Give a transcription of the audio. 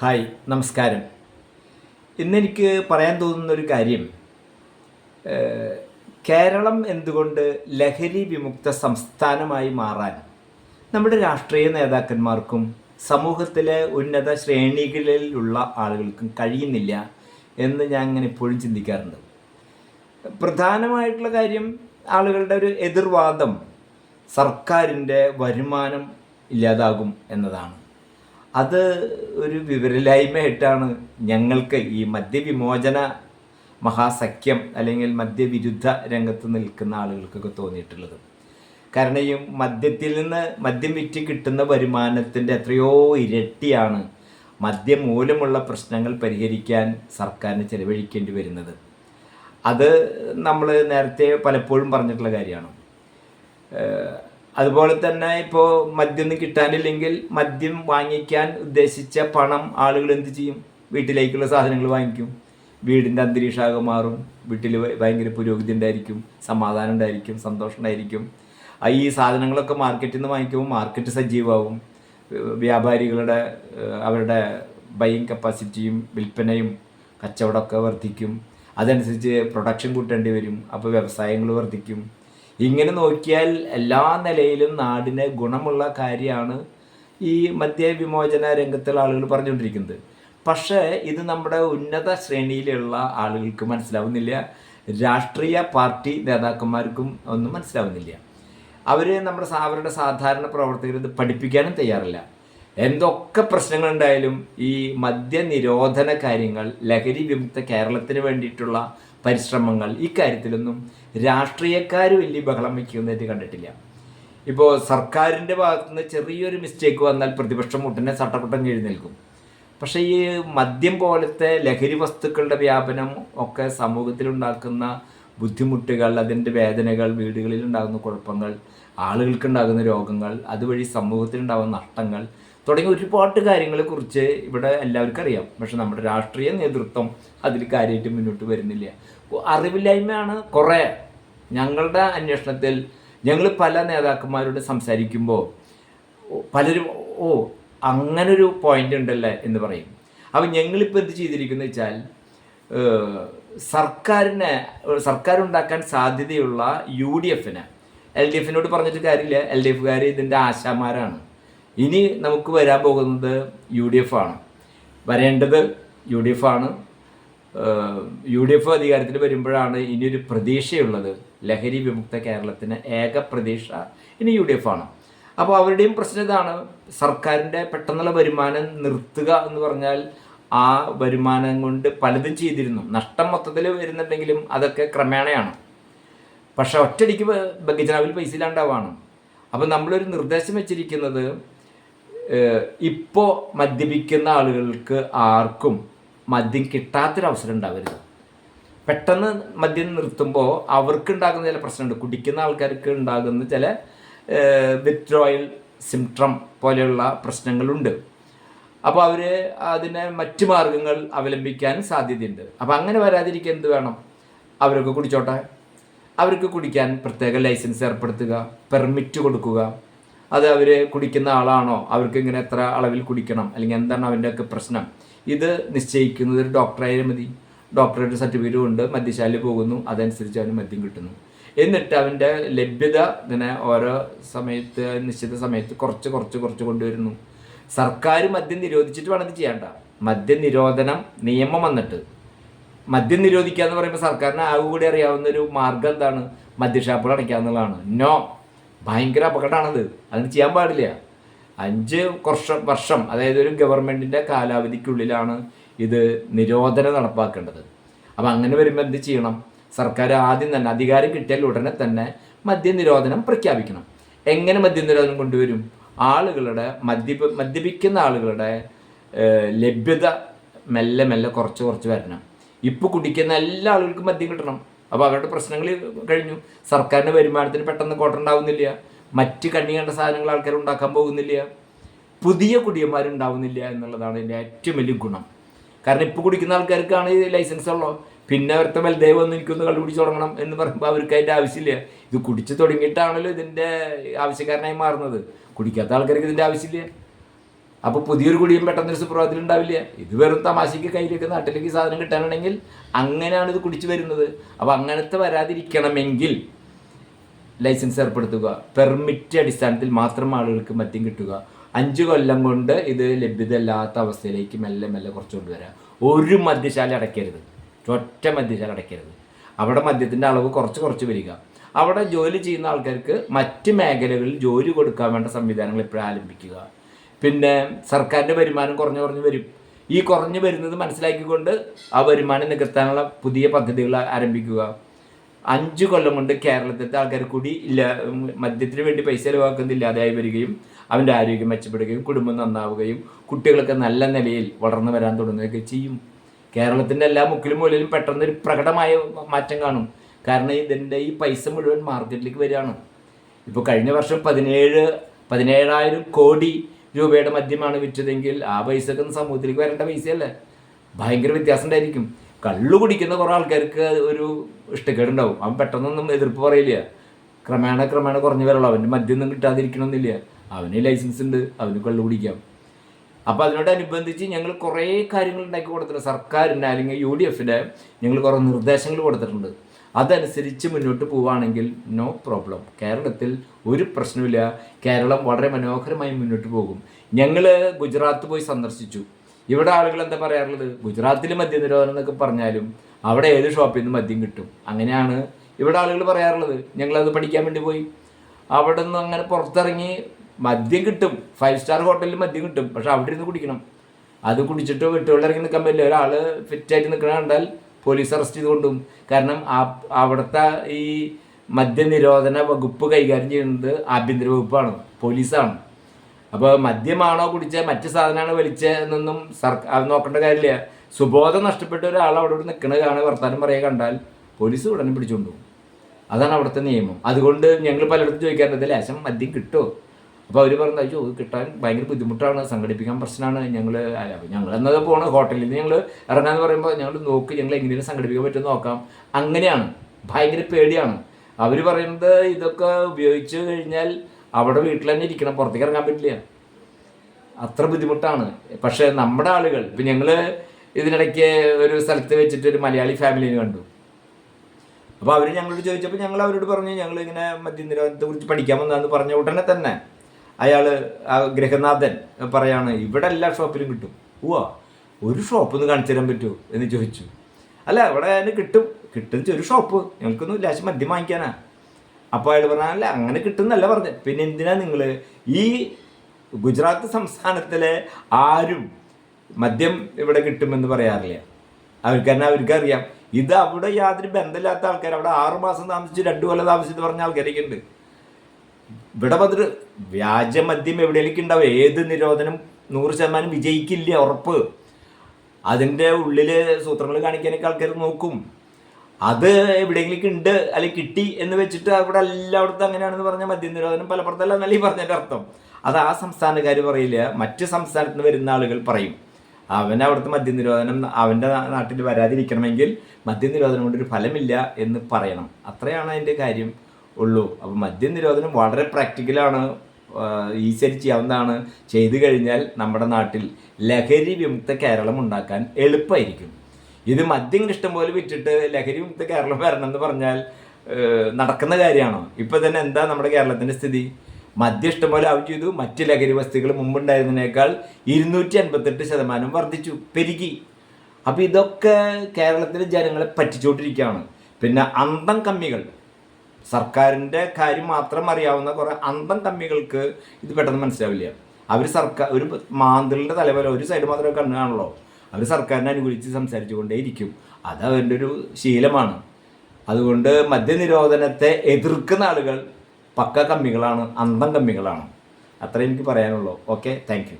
Hi നമസ്കാരം. ഇന്നെനിക്ക് പറയാൻ തോന്നുന്ന ഒരു കാര്യം കേരളം എന്തുകൊണ്ട് ലഹരി വിമുക്ത സംസ്ഥാനമായി മാറാൻ? നമ്മുടെ രാഷ്ട്രീയ നേതാക്കന്മാർക്കും സമൂഹത്തിലെ ഉന്നത ശ്രേണികളിലുള്ള ആളുകൾക്കും കഴിയുന്നില്ല എന്ന് ഞാൻ അങ്ങനെ എപ്പോഴും ചിന്തിക്കാറുണ്ട്. പ്രധാനമായിട്ടുള്ള കാര്യം ആളുകളുടെ ഒരു എതിർവാദം സർക്കാരിന്റെ വരുമാനം ഇല്ലാതാകും എന്നതാണ്. അത് ഒരു വിവരലായ്മയായിട്ടാണ് ഞങ്ങൾക്ക് ഈ മദ്യവിമോചന മഹാസഖ്യം അല്ലെങ്കിൽ മദ്യവിരുദ്ധ രംഗത്ത് നിൽക്കുന്ന ആളുകൾക്കൊക്കെ തോന്നിയിട്ടുള്ളത്. കാരണം ഈ മദ്യത്തിൽ നിന്ന് മദ്യം വിറ്റ് കിട്ടുന്ന വരുമാനത്തിന്റെ എത്രയോ ഇരട്ടിയാണ് മദ്യം മൂലമുള്ള പ്രശ്നങ്ങൾ പരിഹരിക്കാൻ സർക്കാരിന് ചെലവഴിക്കേണ്ടി വരുന്നത്. അത് നമ്മൾ നേരത്തെ പലപ്പോഴും പറഞ്ഞിട്ടുള്ള കാര്യമാണ്. അതുപോലെ തന്നെ ഇപ്പോൾ മദ്യം ഒന്നും കിട്ടാനില്ലെങ്കിൽ മദ്യം വാങ്ങിക്കാൻ ഉദ്ദേശിച്ച പണം ആളുകൾ എന്ത് ചെയ്യും? വീട്ടിലേക്കുള്ള സാധനങ്ങൾ വാങ്ങിക്കും. വീടിന്റെ അന്തരീക്ഷമാകെ മാറും. വീട്ടിൽ ഭയങ്കര പുരോഗതി ഉണ്ടായിരിക്കും. സമാധാനം ഉണ്ടായിരിക്കും. സന്തോഷം ഉണ്ടായിരിക്കും. ഈ സാധനങ്ങളൊക്കെ മാർക്കറ്റിൽ നിന്ന് വാങ്ങിക്കുമ്പോൾ മാർക്കറ്റ് സജീവമാവും. വ്യാപാരികളുടെ അവരുടെ ബൈയിങ് കപ്പാസിറ്റിയും വിൽപ്പനയും കച്ചവടമൊക്കെ വർദ്ധിക്കും. അതനുസരിച്ച് പ്രൊഡക്ഷൻ കൂട്ടേണ്ടി വരും. അപ്പോൾ വ്യവസായങ്ങൾ വർദ്ധിക്കും. ഇങ്ങനെ നോക്കിയാൽ എല്ലാ നിലയിലും നാടിന് ഗുണമുള്ള കാര്യമാണ് ഈ മദ്യവിമോചന രംഗത്തുള്ള ആളുകൾ പറഞ്ഞുകൊണ്ടിരിക്കുന്നത്. പക്ഷേ ഇത് നമ്മുടെ ഉന്നത ശ്രേണിയിലുള്ള ആളുകൾക്ക് മനസ്സിലാവുന്നില്ല. രാഷ്ട്രീയ പാർട്ടി നേതാക്കന്മാർക്കും ഒന്നും മനസ്സിലാവുന്നില്ല. അവർ നമ്മുടെ അവരുടെ സാധാരണ പ്രവർത്തകർ ഇത് പഠിപ്പിക്കാനും തയ്യാറില്ല. എന്തൊക്കെ പ്രശ്നങ്ങളുണ്ടായാലും ഈ മദ്യനിരോധന കാര്യങ്ങൾ ലഹരി വിമുക്ത കേരളത്തിന് വേണ്ടിയിട്ടുള്ള പരിശ്രമങ്ങൾ ഇക്കാര്യത്തിലൊന്നും കാര്യത്തിലൊന്നും രാഷ്ട്രീയക്കാർ വലിയ ബഹളം വയ്ക്കുന്നതായിട്ട് കണ്ടിട്ടില്ല. ഇപ്പോൾ സർക്കാരിന്റെ ഭാഗത്തുനിന്ന് ചെറിയൊരു മിസ്റ്റേക്ക് വന്നാൽ പ്രതിപക്ഷം ഉടനെ ചട്ടപ്പെട്ടം നിൽക്കും. പക്ഷേ ഈ മദ്യം പോലത്തെ ലഹരി വസ്തുക്കളുടെ വ്യാപനം ഒക്കെ സമൂഹത്തിലുണ്ടാക്കുന്ന ബുദ്ധിമുട്ടുകൾ അതിന്റെ വേദനകൾ വീടുകളിൽ ഉണ്ടാകുന്ന കുഴപ്പങ്ങൾ ആളുകൾക്കുണ്ടാകുന്ന രോഗങ്ങൾ അതുവഴി സമൂഹത്തിലുണ്ടാകുന്ന നഷ്ടങ്ങൾ തുടങ്ങിയ ഒരുപാട് കാര്യങ്ങളെക്കുറിച്ച് ഇവിടെ എല്ലാവർക്കും അറിയാം. പക്ഷെ നമ്മുടെ രാഷ്ട്രീയ നേതൃത്വം അതിൽ കാര്യമായിട്ട് മുന്നോട്ട് വരുന്നില്ല. അറിവില്ലായ്മയാണ് കുറേ. ഞങ്ങളുടെ അന്വേഷണത്തിൽ ഞങ്ങൾ പല നേതാക്കന്മാരോട് സംസാരിക്കുമ്പോൾ പലരും ഓ അങ്ങനൊരു പോയിന്റ് ഉണ്ടല്ലേ? എന്ന് പറയും. അപ്പം ഞങ്ങളിപ്പോൾ എന്ത് ചെയ്തിരിക്കുന്നത് വെച്ചാൽ സർക്കാരിനെ സർക്കാർ ഉണ്ടാക്കാൻ സാധ്യതയുള്ള യു ഡി എഫിന്. എൽ ഡി എഫിനോട് പറഞ്ഞിട്ട് കാര്യമില്ല. എൽ ഡി എഫുകാർ ഇതിന്റെ ആശാമാരാണ് ഇനി നമുക്ക് വരാൻ പോകുന്നത് യു ഡി എഫ് ആണ് വരേണ്ടത് യു ഡി എഫ് ആണ് യു ഡി എഫ് അധികാരത്തിൽ വരുമ്പോഴാണ് ഇനിയൊരു പ്രതീക്ഷയുള്ളത്. ലഹരി വിമുക്ത കേരളത്തിന് ഏക പ്രതീക്ഷ ഇനി യു ഡി എഫ് ആണ്. അപ്പോൾ അവരുടെയും പ്രശ്നം ഇതാണ്. സർക്കാരിന്റെ പെട്ടെന്നുള്ള വരുമാനം നിർത്തുക എന്ന് പറഞ്ഞാൽ ആ വരുമാനം കൊണ്ട് പലതും ചെയ്തിരുന്നു. നഷ്ടം മൊത്തത്തിൽ വരുന്നുണ്ടെങ്കിലും അതൊക്കെ ക്രമേണയാണ്. പക്ഷെ ഒറ്റയടിക്ക് ബഗിജനാവിൽ പൈസ ഇല്ലാണ്ടാവാണ്. അപ്പം നമ്മളൊരു നിർദ്ദേശം വെച്ചിരിക്കുന്നത് ഇപ്പോൾ മദ്യപിക്കുന്ന ആളുകൾക്ക് ആർക്കും മദ്യം കിട്ടാത്തൊരവസരം ഉണ്ടാവരുത്. പെട്ടെന്ന് മദ്യം നിർത്തുമ്പോൾ അവർക്ക് ഉണ്ടാകുന്ന ചില പ്രശ്നമുണ്ട്. കുടിക്കുന്ന ആൾക്കാർക്ക് ഉണ്ടാകുന്ന ചില വിത്ഡ്രോയൽ സിംട്രം പോലെയുള്ള പ്രശ്നങ്ങളുണ്ട്. അപ്പോൾ അവർ അതിനെ മറ്റു മാർഗങ്ങൾ അവലംബിക്കാൻ സാധ്യതയുണ്ട്. അപ്പോൾ അങ്ങനെ വരാതിരിക്കാൻ എന്ത് വേണം? അവരൊക്കെ കുടിച്ചോട്ടെ. അവർക്ക് കുടിക്കാൻ പ്രത്യേക ലൈസൻസ് ഏർപ്പെടുത്തുക പെർമിറ്റ് കൊടുക്കുക. അത് അവർ കുടിക്കുന്ന ആളാണോ? അവർക്ക് ഇങ്ങനെ എത്ര അളവിൽ കുടിക്കണം? അല്ലെങ്കിൽ എന്താണ് അവന്റെയൊക്കെ പ്രശ്നം? ഇത് നിശ്ചയിക്കുന്നത് ഒരു ഡോക്ടറായാലും മതി. ഡോക്ടറേറ്റ് സർട്ടിഫിക്കറ്റ് കൊണ്ട് മദ്യശാലയിൽ പോകുന്നു അതനുസരിച്ച് അവന് മദ്യം കിട്ടുന്നു. എന്നിട്ട് അവന്റെ ലഭ്യത ഇങ്ങനെ ഓരോ സമയത്ത് നിശ്ചിത സമയത്ത് കുറച്ച് കുറച്ച് കുറച്ച് കൊണ്ടുവരുന്നു. സർക്കാർ മദ്യം നിരോധിച്ചിട്ട് വേണം ഇത് ചെയ്യേണ്ട മദ്യനിരോധനം നിയമം വന്നിട്ട്. മദ്യം നിരോധിക്കുക എന്ന് പറയുമ്പോൾ സർക്കാരിന് ആകെ കൂടി അറിയാവുന്ന ഒരു മാർഗം എന്താണ്? മദ്യഷാപ്പുകൾ അടയ്ക്കുക എന്നുള്ളതാണ്. നോ ഭയങ്കര അപകടമാണത്. അതിന് ചെയ്യാൻ പാടില്ല. അഞ്ച് വർഷം വർഷം അതായത് ഒരു ഗവൺമെന്റിന്റെ കാലാവധിക്കുള്ളിലാണ് ഇത് നിരോധനം നടപ്പാക്കേണ്ടത്. അപ്പം അങ്ങനെ വരുമ്പോൾ എന്ത് ചെയ്യണം? സർക്കാർ ആദ്യം തന്നെ അധികാരം കിട്ടിയാൽ ഉടനെ തന്നെ മദ്യനിരോധനം പ്രഖ്യാപിക്കണം. എങ്ങനെ മദ്യനിരോധനം കൊണ്ടുവരും? ആളുകളുടെ മദ്യപ മദ്യപിക്കുന്ന ആളുകളുടെ ലഭ്യത മെല്ലെ മെല്ലെ കുറച്ച് കുറച്ച് വരണം. ഇപ്പോൾ കുടിക്കുന്ന എല്ലാ ആളുകൾക്കും മദ്യം കിട്ടണം. അപ്പോൾ അവരുടെ പ്രശ്നങ്ങൾ കഴിഞ്ഞു. സർക്കാരിന്റെ വരുമാനത്തിന് പെട്ടെന്ന് കോട്ടുണ്ടാവുന്നില്ല മറ്റ് കണ്ണി കണ്ട സാധനങ്ങൾ ആൾക്കാർ ഉണ്ടാക്കാൻ പോകുന്നില്ല. പുതിയ കുടിയന്മാരുണ്ടാവുന്നില്ല എന്നുള്ളതാണ് എന്റെ ഏറ്റവും വലിയ ഗുണം. കാരണം ഇപ്പോൾ കുടിക്കുന്ന ആൾക്കാർക്കാണ് ഈ ലൈസൻസ് ഉള്ളത് പിന്നെ അവരുടെ ബലദേവ് വന്ന് എനിക്കൊന്ന് കണ്ടുപിടിച്ച് തുടങ്ങണം എന്ന് പറയുമ്പോൾ അവർക്ക് അതിന്റെ ആവശ്യമില്ല. ഇത് കുടിച്ച് തുടങ്ങിയിട്ടാണല്ലോ ഇതിന്റെ ആവശ്യക്കാരനായി മാറുന്നത്. കുടിക്കാത്ത ആൾക്കാർക്ക് ഇതിന്റെ ആവശ്യമില്ല. അപ്പോൾ പുതിയൊരു കുടിയും പെട്ടെന്നൊരു സുപ്രഭാതത്തിൽ ഉണ്ടാവില്ല. ഇത് വെറും തമാശയ്ക്ക് കയ്യിലേക്ക് നാട്ടിലേക്ക് സാധനം കിട്ടാനുണ്ടെങ്കിൽ അങ്ങനെയാണ് ഇത് കുടിച്ച് വരുന്നത്. അപ്പോൾ അങ്ങനത്തെ വരാതിരിക്കണമെങ്കിൽ ലൈസൻസ് ഏർപ്പെടുത്തുക. പെർമിറ്റ് അടിസ്ഥാനത്തിൽ മാത്രം ആളുകൾക്ക് മദ്യം കിട്ടുക. അഞ്ച് കൊല്ലം കൊണ്ട് ഇത് ലഭ്യതയില്ലാത്ത അവസ്ഥയിലേക്ക് മെല്ലെ മെല്ലെ കുറച്ച് കൊണ്ടുവരാം ഒരു മദ്യശാല അടയ്ക്കരുത്. ഒറ്റ മദ്യശാല അടയ്ക്കരുത്. അവിടെ മദ്യത്തിന്റെ അളവ് കുറച്ച് കുറച്ച് വരിക. അവിടെ ജോലി ചെയ്യുന്ന ആൾക്കാർക്ക് മറ്റ് മേഖലകളിൽ ജോലി കൊടുക്കാൻ വേണ്ട സംവിധാനങ്ങൾ എപ്പോഴും ആരംഭിക്കുക. പിന്നെ സർക്കാരിന്റെ വരുമാനം കുറഞ്ഞു കുറഞ്ഞു വരും. ഈ കുറഞ്ഞു വരുന്നത് മനസ്സിലാക്കിക്കൊണ്ട് ആ വരുമാനം നികത്താനുള്ള പുതിയ പദ്ധതികൾ ആരംഭിക്കുക. അഞ്ച് കൊല്ലം കൊണ്ട് കേരളത്തിലത്തെ ആൾക്കാർ കൂടി ഇല്ല മദ്യത്തിന് വേണ്ടി പൈസ ചിലവാക്കുന്നത് ഇല്ലാതായി വരികയും അവന്റെ ആരോഗ്യം മെച്ചപ്പെടുകയും കുടുംബം നന്നാവുകയും കുട്ടികളൊക്കെ നല്ല നിലയിൽ വളർന്നു വരാൻ തുടങ്ങുകയൊക്കെ ചെയ്യും. കേരളത്തിന്റെ എല്ലാ മുക്കിലും മൂലയിലും പെട്ടെന്ന് ഒരു പ്രകടമായ മാറ്റം കാണും. കാരണം ഇതിന്റെ ഈ പൈസ മുഴുവൻ മാർക്കറ്റിലേക്ക് വരികയാണ്. ഇപ്പോൾ കഴിഞ്ഞ വർഷം പതിനേഴ് പതിനേഴായിരം കോടി രൂപയുടെ മദ്യമാണ് വിറ്റതെങ്കിൽ ആ പൈസക്ക് സമൂഹത്തിലേക്ക് വരേണ്ട പൈസയല്ലേ? ഭയങ്കര വ്യത്യാസം ഉണ്ടായിരിക്കും. കള്ളു കുടിക്കുന്ന കുറേ ആൾക്കാർക്ക് ഒരു ഇഷ്ടക്കേടുണ്ടാവും. അവൻ പെട്ടെന്നൊന്നും എതിർപ്പ് പറയില്ല. ക്രമേണ ക്രമേണ കുറഞ്ഞു വരുള്ളൂ. അവന്റെ മദ്യമൊന്നും കിട്ടാതിരിക്കണമെന്നില്ല അവന് ലൈസൻസ് ഉണ്ട്. അവന് കള്ളു കുടിക്കാം. അപ്പോൾ അതിനോടനുബന്ധിച്ച് ഞങ്ങൾ കുറേ കാര്യങ്ങൾ ഉണ്ടാക്കി കൊടുത്തിട്ടുണ്ട്. സർക്കാരിന്റെ അല്ലെങ്കിൽ യു ഡി എഫിന്റെ ഞങ്ങൾ കുറേ നിർദ്ദേശങ്ങൾ കൊടുത്തിട്ടുണ്ട്. അതനുസരിച്ച് മുന്നോട്ട് പോവുകയാണെങ്കിൽ നോ പ്രോബ്ലം കേരളത്തിൽ ഒരു പ്രശ്നമില്ല കേരളം വളരെ മനോഹരമായി മുന്നോട്ട് പോകും. ഞങ്ങൾ ഗുജറാത്ത് പോയി സന്ദർശിച്ചു. ഇവിടെ ആളുകൾ എന്താ പറയാറുള്ളത്? ഗുജറാത്തിൽ മദ്യനിരോധനം എന്നൊക്കെ പറഞ്ഞാലും അവിടെ ഏത് ഷോപ്പിൽ നിന്ന് മദ്യം കിട്ടും. അങ്ങനെയാണ് ഇവിടെ ആളുകൾ പറയാറുള്ളത്. ഞങ്ങളത് പഠിക്കാൻ വേണ്ടി പോയി. അവിടെ നിന്ന് അങ്ങനെ പുറത്തിറങ്ങി മദ്യം കിട്ടും. ഫൈവ് സ്റ്റാർ ഹോട്ടലിൽ മദ്യം കിട്ടും. പക്ഷെ അവിടെ ഇരുന്ന് കുടിക്കണം. അത് കുടിച്ചിട്ട് വീട്ടുകളിലിറങ്ങി നിൽക്കാൻ പറ്റില്ല. ഒരാൾ ഫിറ്റായിട്ട് നിൽക്കണ കണ്ടാൽ പോലീസ് അറസ്റ്റ് ചെയ്ത് കൊണ്ടും കാരണം അവിടുത്തെ ഈ മദ്യനിരോധന വകുപ്പ് കൈകാര്യം ചെയ്യുന്നത് ആഭ്യന്തര വകുപ്പാണ്. പോലീസാണ് അപ്പോൾ മദ്യമാണോ കുടിച്ച? മറ്റു സാധനമാണോ വലിച്ച? എന്നൊന്നും സർക്കാർ നോക്കേണ്ട കാര്യമില്ല. സുബോധം നഷ്ടപ്പെട്ട ഒരാൾ അവിടെ ഇവിടെ നിൽക്കണ കാണുക വർത്താനം പറയുക കണ്ടാൽ പോലീസ് ഉടനെ പിടിച്ചുകൊണ്ടു പോകും. അതാണ് അവിടുത്തെ നിയമം. അതുകൊണ്ട് ഞങ്ങൾ പലയിടത്തും ചോദിക്കാറുണ്ട് ലേശം മദ്യം കിട്ടുമോ അപ്പോൾ അവർ പറഞ്ഞു അയ്യോ കിട്ടാൻ ഭയങ്കര ബുദ്ധിമുട്ടാണ് സംഘടിപ്പിക്കാൻ പ്രശ്നമാണ്. ഞങ്ങൾ ഞങ്ങൾ എന്നത് പോണ് ഹോട്ടലിൽ നിന്ന് ഞങ്ങൾ ഇറങ്ങാന്ന് പറയുമ്പോൾ ഞങ്ങൾ നോക്ക് ഞങ്ങൾ എങ്ങനെയാണ് സംഘടിപ്പിക്കാൻ പറ്റുമെന്ന് നോക്കാം. അങ്ങനെയാണ്. ഭയങ്കര പേടിയാണ്. അവർ പറയുന്നത് ഇതൊക്കെ ഉപയോഗിച്ചു കഴിഞ്ഞാൽ അവിടെ വീട്ടിൽ തന്നെ ഇരിക്കണം. പുറത്തേക്ക് ഇറങ്ങാൻ പറ്റില്ല. അത്ര ബുദ്ധിമുട്ടാണ്. പക്ഷേ നമ്മുടെ ആളുകൾ ഇപ്പം ഞങ്ങൾ ഇതിനിടയ്ക്ക് ഒരു സ്ഥലത്ത് വെച്ചിട്ട് ഒരു മലയാളി ഫാമിലിനെ കണ്ടു. അപ്പോൾ അവർ ഞങ്ങളോട് ചോദിച്ചപ്പോൾ ഞങ്ങൾ അവരോട് പറഞ്ഞു ഞങ്ങൾ ഇങ്ങനെ മദ്യനിരോധനത്തെ കുറിച്ച് പഠിക്കാൻ വന്നതെന്ന് പറഞ്ഞ ഉടനെ തന്നെ അയാൾ ആ ഗൃഹനാഥൻ പറയാണ് ഇവിടെ എല്ലാ ഷോപ്പിലും കിട്ടും. ഓ ഒരു ഷോപ്പ് ഒന്ന് കാണിച്ചു തരാൻ പറ്റുമോ? എന്ന് ചോദിച്ചു. അല്ല ഇവിടെ അതിന് കിട്ടും. കിട്ടുന്ന ഒരു ഷോപ്പ്. ഞങ്ങൾക്കൊന്നും ലാശം മദ്യം വാങ്ങിക്കാനാ. അപ്പോൾ അയാൾ പറഞ്ഞ അല്ല അങ്ങനെ കിട്ടുന്നല്ല പറഞ്ഞത് പിന്നെ എന്തിനാ നിങ്ങൾ ഈ ഗുജറാത്ത് സംസ്ഥാനത്തിലെ ആരും മദ്യം ഇവിടെ കിട്ടുമെന്ന് പറയാറില്ല? അവർക്ക് തന്നെ അവർക്ക് അറിയാം. ഇത് അവിടെ യാതൊരു ബന്ധമില്ലാത്ത ആൾക്കാർ അവിടെ ആറുമാസം താമസിച്ച് രണ്ടു കൊല്ലം താമസിച്ച് പറഞ്ഞ ആൾക്കാരൊക്കെ ഉണ്ട്. ഇവിടെ വന്നിട്ട് വ്യാജമദ്യം എവിടെയൊക്കെ ഉണ്ടാവും. ഏത് നിരോധനം നൂറ് ശതമാനം വിജയിക്കില്ല ഉറപ്പ്. അതിന്റെ ഉള്ളിൽ സൂത്രങ്ങൾ കാണിക്കാനൊക്കെ ആൾക്കാർ നോക്കും. അത് എവിടെയെങ്കിലും ഉണ്ട് അല്ലെങ്കിൽ കിട്ടി എന്ന് വെച്ചിട്ട് അവിടെ എല്ലായിടത്തും അങ്ങനെയാണെന്ന് പറഞ്ഞ മദ്യ നിരോധനം പലപ്പുറത്തല്ല എന്നല്ല ഈ പറഞ്ഞതിന്റെ അർത്ഥം. അത് ആ സംസ്ഥാനക്കാർ പറയില്ല. മറ്റു സംസ്ഥാനത്ത് നിന്ന് വരുന്ന ആളുകൾ പറയും. അവൻ അവിടുത്തെ മദ്യ നിരോധനം അവന്റെ നാട്ടിൽ വരാതിരിക്കണമെങ്കിൽ മദ്യ നിരോധനം കൊണ്ടൊരു ഫലമില്ല എന്ന് പറയണം. അത്രയാണ് അതിന്റെ കാര്യം ഉള്ളൂ. അപ്പോൾ മദ്യനിരോധനം വളരെ പ്രാക്ടിക്കലാണ് ഈസിയായി ചെയ്യാവുന്നതാണ്. ചെയ്തു കഴിഞ്ഞാൽ നമ്മുടെ നാട്ടിൽ ലഹരി വിമുക്ത കേരളം ഉണ്ടാക്കാൻ എളുപ്പമായിരിക്കും ഇത് മദ്യം ഇഷ്ടം പോലെ വിറ്റിട്ട് ലഹരി മുക്ത കേരളം വരണം എന്ന് പറഞ്ഞാൽ നടക്കുന്ന കാര്യമാണോ? ഇപ്പൊ തന്നെ എന്താ നമ്മുടെ കേരളത്തിന്റെ സ്ഥിതി? മദ്യം ഇഷ്ടം പോലെ ആവും ചെയ്തു. മറ്റ് ലഹരി വസ്തുക്കൾ മുമ്പുണ്ടായിരുന്നതിനേക്കാൾ ഇരുന്നൂറ്റി അൻപത്തെട്ട് ശതമാനം വർദ്ധിച്ചു പെരുകി. അപ്പൊ ഇതൊക്കെ കേരളത്തിലെ ജനങ്ങളെ പറ്റിച്ചുകൊണ്ടിരിക്കുകയാണ് പിന്നെ അന്തം കമ്മികൾ. സർക്കാരിന്റെ കാര്യം മാത്രം അറിയാവുന്ന കുറേ അന്തം കമ്മികൾക്ക് ഇത് പെട്ടെന്ന് മനസ്സിലാവില്ല. അവർ സർക്കാർ ഒരു മാന്തലിന്റെ തലപോലെ ഒരു സൈഡ് മാത്രമേ കണ്ണു അവർ സർക്കാരിനെ അനുകൂലിച്ച് സംസാരിച്ചു കൊണ്ടേയിരിക്കും അത് അവരുടെ ഒരു ശീലമാണ്. അതുകൊണ്ട് മദ്യനിരോധനത്തെ എതിർക്കുന്ന ആളുകൾ പക്ക കമ്മികളാണ് അന്തം കമ്മികളാണ്. അത്രേ എനിക്ക് പറയാനുള്ളൂ. Okay thank